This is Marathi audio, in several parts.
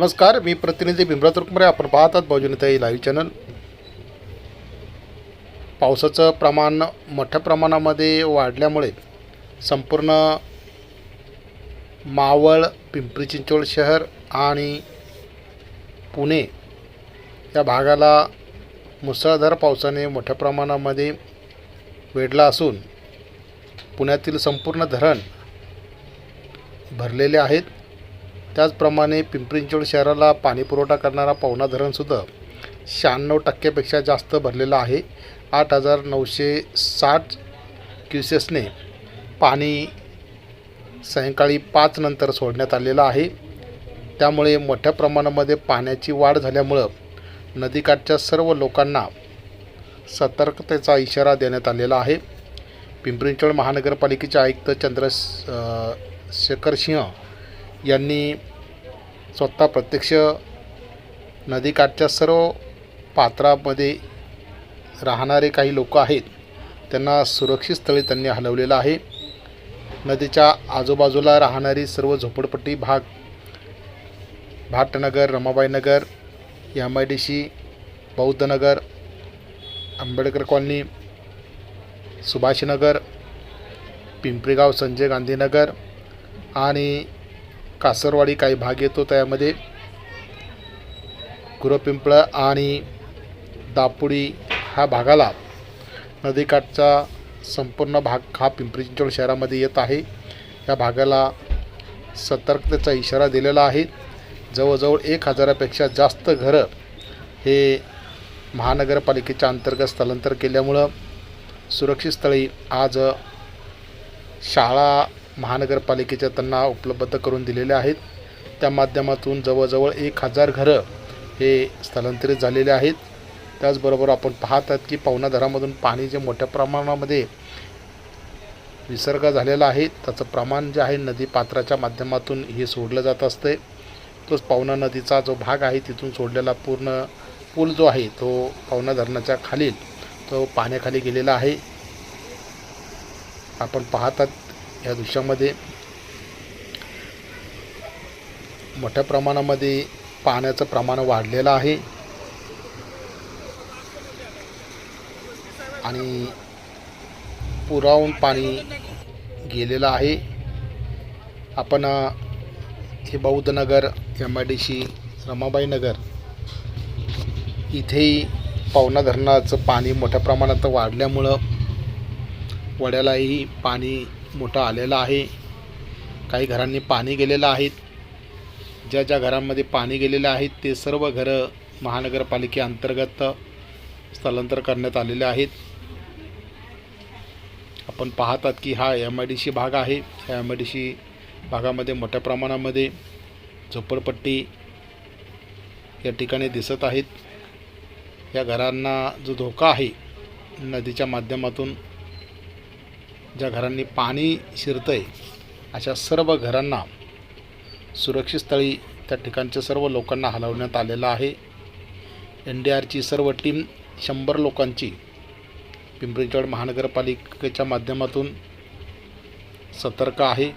नमस्कार मी प्रतिनिधी भीमराज तुरकुमरे. आपण पाहतात बहुजनताई लाईव्ह चॅनल पावसाचं प्रमाण मोठ्या प्रमाणामध्ये वाढल्यामुळे संपूर्ण मावळ पिंपरी चिंचवड शहर आणि पुणे या भागाला मुसळधार पावसाने मोठ्या प्रमाणामध्ये वेढला असून पुण्यातील संपूर्ण धरण भरलेले आहेत. त्याचप्रमाणे पिंपरी चिंचवड शहराला पाणी पुरवठा करणारा पवना धरणसुद्धा शहाण्णव टक्क्यापेक्षा जास्त भरलेलं आहे. आठ हजार नऊशे साठ क्युसेसने पाणी सायंकाळी पाचनंतर सोडण्यात आलेलं आहे. त्यामुळे मोठ्या प्रमाणामध्ये पाण्याची वाढ झाल्यामुळं नदीकाठच्या सर्व लोकांना सतर्कतेचा इशारा देण्यात आलेला आहे. पिंपरी चिंचवड महानगरपालिकेचे आयुक्त चंद्र शेखर सिंह यांनी स्वतः प्रत्यक्ष नदीकाठच्या सर्व पात्रामध्ये राहणारे काही लोक आहेत त्यांना सुरक्षित स्थळी त्यांनी हलवलेलं आहे. नदीच्या आजूबाजूला राहणारी सर्व झोपडपट्टी भाग Bhatnagar Ramabai Nagar M I D C Bauddhanagar Ambedkar colony Subhashnagar Pimprigaon Sanjay Gandhinagar आणि कासरवाडी काही भाग येतो त्यामध्ये गुरपिंपळ आणि दापुडी ह्या भागाला नदीकाठचा संपूर्ण भाग हा पिंपरी चिंचवड शहरामध्ये येत आहे. या भागाला सतर्कतेचा इशारा दिलेला आहे. जवळजवळ एक हजारापेक्षा जास्त घरं हे महानगरपालिकेच्या अंतर्गत स्थलांतर केल्यामुळं सुरक्षित स्थळी आज शाळा महानगरपालिकेच्या त्यांना उपलब्ध करून दिलेल्या आहेत. त्या माध्यमातून जवळजवळ एक हजार घरं हे स्थलांतरित झालेले आहेत. त्याचबरोबर आपण पाहतात की पवना धरामधून पाणी जे मोठ्या प्रमाणामध्ये विसर्ग झालेला आहे त्याचं प्रमाण जे आहे नदी पात्राच्या माध्यमातून हे सोडलं जात असते तोच पवना नदीचा जो भाग आहे तिथून सोडलेला पूर्ण पूल जो आहे तो पवना धरणाच्या खालील तो पाण्याखाली गेलेला आहे. आपण पाहतात या दृश्यामध्ये मोठ्या प्रमाणामध्ये पाण्याचं प्रमाण वाढलेलं आहे. आणि पुरावून पाणी गेलेलं आहे. आपण हे Bauddhanagar M I D C Ramabai Nagar इथेही पवना धरणाचं पाणी मोठ्या प्रमाणात वाढल्यामुळं वड्यालाही पाणी मोठा आलेला आहे. काही घरांनी पाणी गेलेलं आहे ज्या ज्या घरांमध्ये पाणी गेलेलं आहे ते सर्व घरं महानगरपालिकेअंतर्गत स्थलांतर करण्यात आलेले आहेत. आपण पाहतात की हा एम आय डी सी भाग आहे. ह्या एम आय डी सी भागामध्ये मोठ्या प्रमाणामध्ये झोपडपट्टी या ठिकाणी दिसत आहेत. या घरांना जो धोका आहे नदीच्या माध्यमातून ज्या घरांनी पाणी शिरतं आहे अशा सर्व घरांना सुरक्षित स्थळी त्या ठिकाणच्या सर्व लोकांना हलवण्यात आलेलं आहे. एन डी आरची सर्व टीम शंभर लोकांची पिंपरी महानगरपालिकेच्या माध्यमातून सतर्क आहे.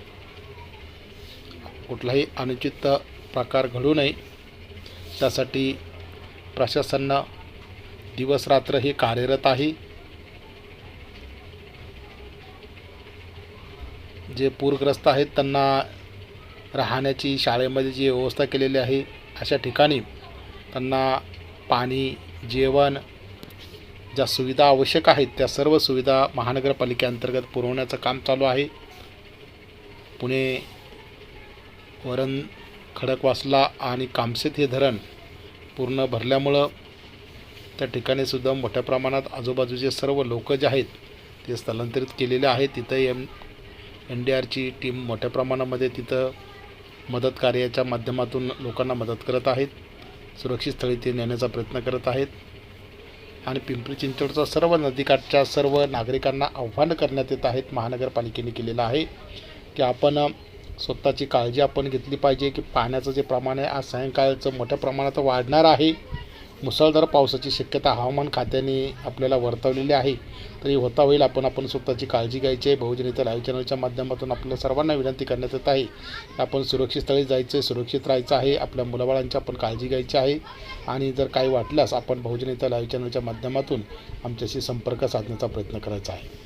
कुठलाही अनुचित प्रकार घडू नये. त्यासाठी प्रशासनानं दिवसरात्र हे कार्यरत आहे. जे पूरग्रस्त आहेत त्यांना राहण्याची शाळेमध्ये जी व्यवस्था केलेली आहे अशा ठिकाणी त्यांना पाणी जेवण ज्या सुविधा आवश्यक आहेत त्या सर्व सुविधा महानगरपालिकेअंतर्गत पुरवण्याचं काम चालू आहे. पुणे वरण खडकवासला आणि कामसेत हे धरण पूर्ण भरल्यामुळं त्या ठिकाणी सुद्धा मोठ्या प्रमाणात आजूबाजूचे सर्व लोक जे आहेत ते स्थलांतरित केलेले आहेत. तिथं एम एन डी आरची टीम मोठ्या प्रमाणामध्ये तिथं मदत कार्याच्या माध्यमातून लोकांना मदत करत आहेत सुरक्षित स्थळी ते नेण्याचा प्रयत्न करत आहेत. आणि पिंपरी चिंचवडचा सर्व नदीकाठच्या सर्व नागरिकांना आव्हान करण्यात येत आहेत महानगरपालिकेने केलेलं आहे की आपण स्वतःची काळजी आपण घेतली पाहिजे की पाण्याचं जे प्रमाण आहे आज सायंकाळचं मोठ्या प्रमाणात वाढणार आहे. मुसळधार पावसाची शक्यता हवामान खात्याने आपल्याला वर्तवलेली आहे तरी होता होईल आपण आपण स्वतःची काळजी घ्यायची आहे. बहुजन इतर लाईव्ह चॅनलच्या माध्यमातून आपल्या सर्वांना विनंती करण्यात येत आहे. आपण सुरक्षित स्थळी जायचं आहे सुरक्षित राहायचं आहे आपल्या मुलाबाळांची आपण काळजी घ्यायची आहे. आणि जर काही वाटल्यास आपण बहुजन इतर लाईव्ह चॅनलच्या माध्यमातून आमच्याशी संपर्क साधण्याचा प्रयत्न करायचा आहे.